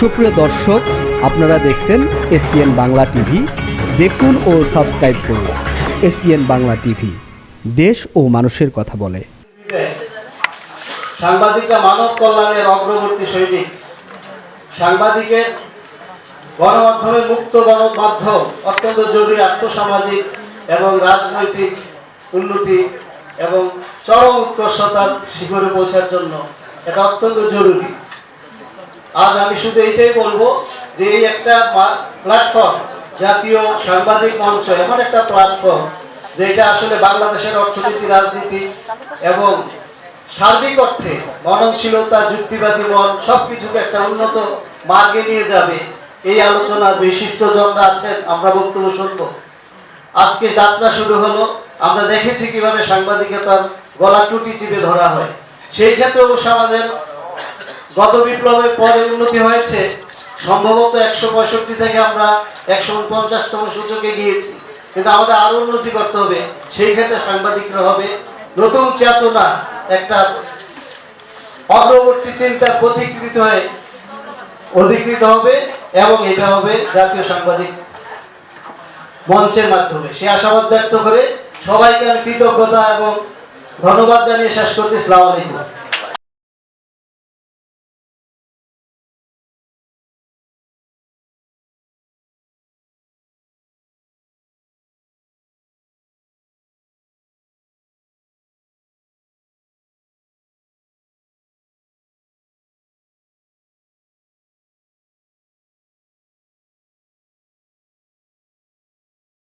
সুপ্রিয় দর্শক, আপনারা দেখছেন এসপিএন বাংলা টিভি। দেখুন ও সাবস্ক্রাইব করুন এসপিএন বাংলা টিভি। দেশ ও মানুষের কথা বলে। সাংবাদিকরা মানব কল্যাণের অগ্রবর্তী সৈনিক। সাংবাদিকের গণমাধ্যমে মুক্ত গণমাধ্যম, অত্যন্ত জরুরি আর্থসামাজিক এবং রাজনৈতিক উন্নতি এবং চরম উৎকর্ষতার শিখরে পৌঁছার জন্য এটা অত্যন্ত জরুরি। আজ আমি শুধু এইটাই বলব যে এই একটা প্ল্যাটফর্ম জাতীয় সাংবাদিক মঞ্চ, এমন একটা প্ল্যাটফর্ম যেটা আসলে বাংলাদেশের অর্থনীতি, রাজনীতি এবং সার্বিক অর্থে মননশীলতা, যুক্তিবাদী মন, সবকিছুকে একটা উন্নত মার্গে নিয়ে যাবে। এই আলোচনার বিশিষ্টজনরা আছেন, আমরা বক্তব্য শুনব। আজকে যাত্রা শুরু হলো, আমরা দেখেছি কীভাবে সাংবাদিকতার গলা টুটি চিপে ধরা হয়। সেই ক্ষেত্রে অবশ্য আমাদের গত বিপ্লবের পরে উন্নতি হয়েছে। সম্ভবত একশো পঁয়ষট্টি থেকে আমরা একশো উনপঞ্চাশতম সূচকে গিয়েছি। কিন্তু আমাদের আরও উন্নতি করতে হবে। সেই ক্ষেত্রে সাংবাদিকরা হবে, নতুন চেতনা, একটা অগ্রবর্তী চিন্তার প্রতিকৃত হয়ে। অধিকৃত হবে এবং এটা হবে জাতীয় সাংবাদিক মঞ্চের মাধ্যমে। সে আশাবাদ ব্যক্ত করে সবাইকে আমি কৃতজ্ঞতা এবং ধন্যবাদ জানিয়ে শেষ করছি। ইসলাম আলাইকুম।